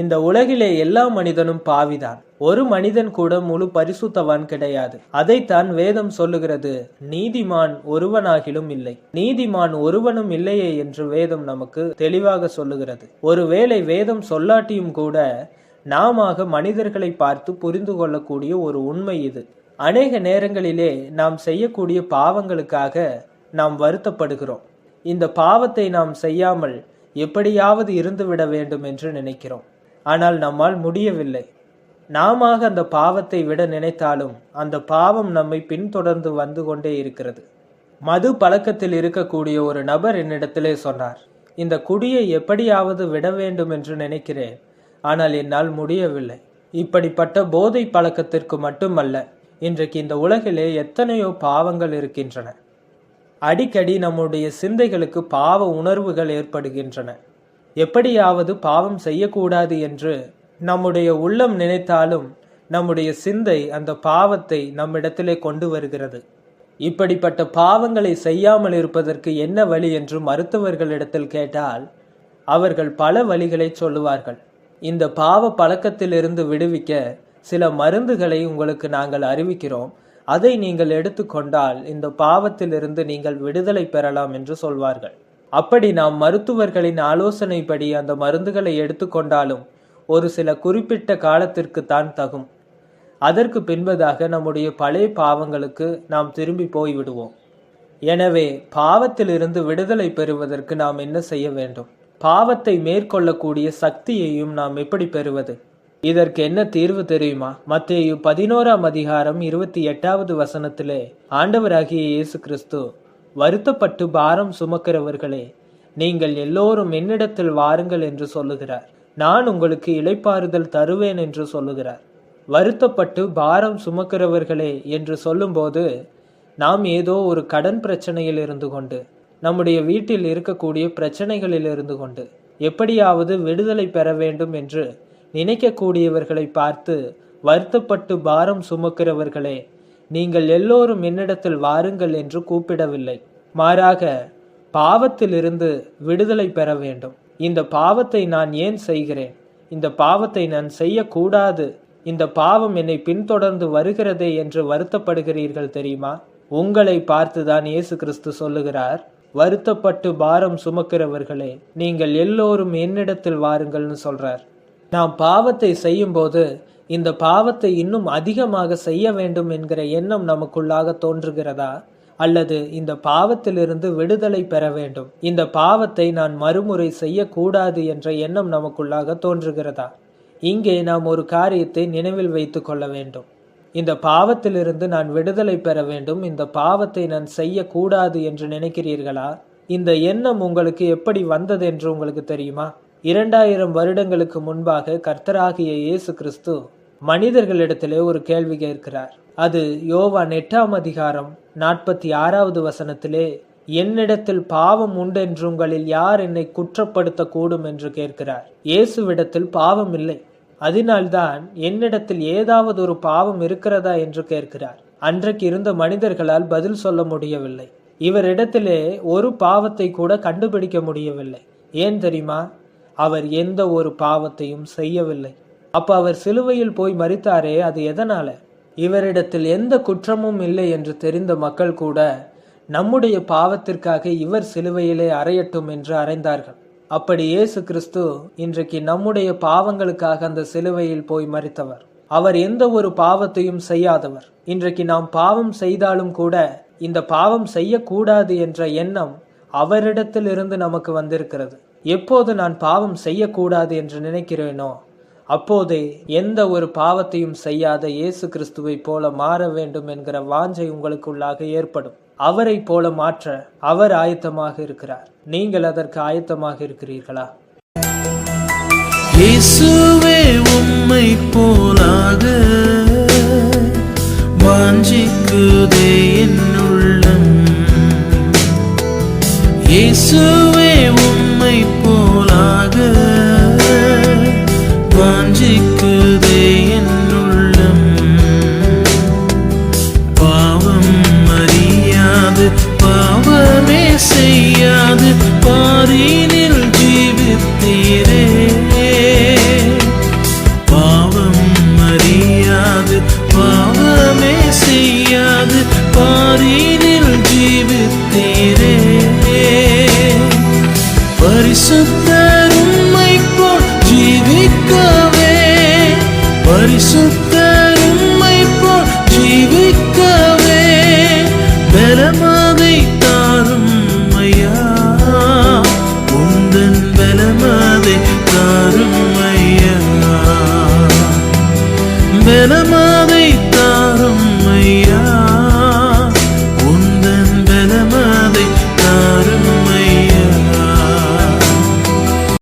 இந்த உலகிலே எல்லா மனிதனும் பாவிதான். ஒரு மனிதன் கூட முழு பரிசுத்தவான் கிடையாது. அதைத்தான் வேதம் சொல்லுகிறது நீதிமான் ஒருவனாகிலும் இல்லை. நீதிமான் ஒருவனும் இல்லையே என்று வேதம் நமக்கு தெளிவாக சொல்லுகிறது. ஒருவேளை வேதம் சொல்லாட்டியும் கூட நாம மனிதர்களை பார்த்து புரிந்து கொள்ளக்கூடிய ஒரு உண்மை இது. அநேக நேரங்களிலே நாம் செய்யக்கூடிய பாவங்களுக்காக நாம் வருத்தப்படுகிறோம். இந்த பாவத்தை நாம் செய்யாமல் எப்படியாவது இருந்துவிட வேண்டும் என்று நினைக்கிறோம். ஆனால் நம்மால் முடியவில்லை. நாம அந்த பாவத்தை விட நினைத்தாலும் அந்த பாவம் நம்மை பின்தொடர்ந்து வந்து கொண்டே இருக்கிறது. மது பழக்கத்தில் இருக்கக்கூடிய ஒரு நபர் என்னிடத்திலே சொன்னார் இந்த குடியை எப்படியாவது விட வேண்டும் என்று நினைக்கிறேன் ஆனால் என்னால் முடியவில்லை. இப்படிப்பட்ட போதை பழக்கத்திற்கு மட்டுமல்ல இன்றைக்கு இந்த உலகிலே எத்தனையோ பாவங்கள் இருக்கின்றன. அடிக்கடி நம்முடைய சிந்தைகளுக்கு பாவ உணர்வுகள் ஏற்படுகின்றன. எப்படியாவது பாவம் செய்யக்கூடாது என்று நம்முடைய உள்ளம் நினைத்தாலும் நம்முடைய சிந்தை அந்த பாவத்தை நம்மிடத்திலே கொண்டு வருகிறது. இப்படிப்பட்ட பாவங்களை செய்யாமல் இருப்பதற்கு என்ன வழி என்று மருத்துவர்களிடத்தில் கேட்டால் அவர்கள் பல வழிகளை சொல்லுவார்கள். இந்த பாவ பழக்கத்திலிருந்து விடுவிக்க சில மருந்துகளை உங்களுக்கு நாங்கள் அறிவிக்கிறோம். அதை நீங்கள் எடுத்துக்கொண்டால் இந்த பாவத்திலிருந்து நீங்கள் விடுதலை பெறலாம் என்று சொல்வார்கள். அப்படி நாம் மருத்துவர்களின் ஆலோசனைப்படி அந்த மருந்துகளை எடுத்துக்கொண்டாலும் ஒரு சில குறிப்பிட்ட காலத்திற்கு தான் தகும். அதற்கு பின்பதாக நம்முடைய பழைய பாவங்களுக்கு நாம் திரும்பி போய்விடுவோம். எனவே பாவத்திலிருந்து விடுதலை பெறுவதற்கு நாம் என்ன செய்ய வேண்டும்? பாவத்தை மேற்கொள்ளக்கூடிய சக்தியையும் நாம் எப்படி பெறுவது? இதற்கு என்ன தீர்வு தெரியுமா? மத்திய பதினோராம் அதிகாரம் இருபத்தி எட்டாவது வசனத்திலே ஆண்டவராகிய இயேசு கிறிஸ்து வருத்தப்பட்டு பாரம் சுமக்கிறவர்களே நீங்கள் எல்லோரும் என்னிடத்தில் வாருங்கள் என்று சொல்லுகிறார். நான் உங்களுக்கு இளைப்பாறுதல் தருவேன் என்று சொல்லுகிறார். வருத்தப்பட்டு பாரம் சுமக்கிறவர்களே என்று சொல்லும்போது நாம் ஏதோ ஒரு கடன் பிரச்சனையில் இருந்து கொண்டு நம்முடைய வீட்டில் இருக்கக்கூடிய பிரச்சனைகளில் இருந்து கொண்டு எப்படியாவது விடுதலை பெற வேண்டும் என்று நினைக்கக்கூடியவர்களை பார்த்து வருத்தப்பட்டு பாரம் சுமக்கிறவர்களே நீங்கள் எல்லோரும் என்னிடத்தில் வாருங்கள் என்று கூப்பிடவில்லை. மாறாக பாவத்திலிருந்து விடுதலை பெற வேண்டும். இந்த பாவத்தை நான் ஏன் செய்கிறேன்? இந்த பாவத்தை நான் செய்யக்கூடாது. இந்த பாவம் என்னை பின்தொடர்ந்து வருகிறதே என்று வருத்தப்படுகிறீர்கள் தெரியுமா? உங்களை பார்த்துதான் இயேசு கிறிஸ்து சொல்லுகிறார் வருத்தப்பட்டு பாரம் சுமக்கிறவர்களே நீங்கள் எல்லோரும் என்னிடத்தில் வாருங்கள்னு சொல்றார். நாம் பாவத்தை செய்யும்போது இந்த பாவத்தை இன்னும் அதிகமாக செய்ய வேண்டும் என்கிற எண்ணம் நமக்குள்ளாக தோன்றுகிறதா? அல்லது இந்த பாவத்திலிருந்து விடுதலை பெற வேண்டும். இந்த பாவத்தை நான் மறுமுறை செய்யக்கூடாது என்ற எண்ணம் நமக்குள்ளாக தோன்றுகிறதா? இங்கே நாம் ஒரு காரியத்தை நினைவில் வைத்து கொள்ள வேண்டும். இந்த பாவத்திலிருந்து நான் விடுதலை பெற வேண்டும். இந்த பாவத்தை நான் செய்யக்கூடாது என்று நினைக்கிறீர்களா? இந்த எண்ணம் உங்களுக்கு எப்படி வந்தது என்று உங்களுக்கு தெரியுமா? இரண்டாயிரம் வருடங்களுக்கு முன்பாக கர்த்தராகிய இயேசு கிறிஸ்து மனிதர்களிடத்திலே ஒரு கேள்வி கேட்கிறார். அது யோவான் எட்டாம் அதிகாரம் நாற்பத்தி ஆறாவது வசனத்திலே என்னிடத்தில் பாவம் உண்டென்று உங்களில் யார் என்னை குற்றப்படுத்த கூடும் என்று கேட்கிறார். இயேசுவிடத்தில் பாவம் இல்லை. அதனால்தான் என்னிடத்தில் ஏதாவது ஒரு பாவம் இருக்கிறதா என்று கேட்கிறார். அன்றைக்கு இருந்த மனிதர்களால் பதில் சொல்ல முடியவில்லை. இவரிடத்திலே ஒரு பாவத்தை கூட கண்டுபிடிக்க முடியவில்லை. ஏன் தெரியுமா? அவர் எந்த ஒரு பாவத்தையும் செய்யவில்லை. அப்ப அவர் சிலுவையில் போய் மறித்தாரே அது எதனால? இவரிடத்தில் எந்த குற்றமும் இல்லை என்று தெரிந்த மக்கள் கூட நம்முடைய பாவத்திற்காக இவர் சிலுவையிலே அறையட்டும் என்று அறைந்தார்கள். அப்படி இயேசு கிறிஸ்து இன்றைக்கு நம்முடைய பாவங்களுக்காக அந்த சிலுவையில் போய் மறித்தவர் அவர் எந்த ஒரு பாவத்தையும் செய்யாதவர். இன்றைக்கு நாம் பாவம் செய்தாலும் கூட இந்த பாவம் செய்யக்கூடாது என்ற எண்ணம் அவரிடத்தில் இருந்து நமக்கு வந்திருக்கிறது. எப்போது நான் பாவம் செய்யக்கூடாது என்று நினைக்கிறேனோ அப்போதே எந்த ஒரு பாவத்தையும் செய்யாத இயேசு கிறிஸ்துவை போல மாற வேண்டும் என்கிற வாஞ்சை உங்களுக்குள்ளாக ஏற்படும். அவரை போல மாற்ற அவர் ஆயத்தமாக இருக்கிறார். நீங்கள் அதற்கு ஆயத்தமாக இருக்கிறீர்களா? இயேசுவே உம்மை போலாக வாஞ்சிக்குதே என் உள்ளம். இயேசுவே உம்மை போலாக வெனமாக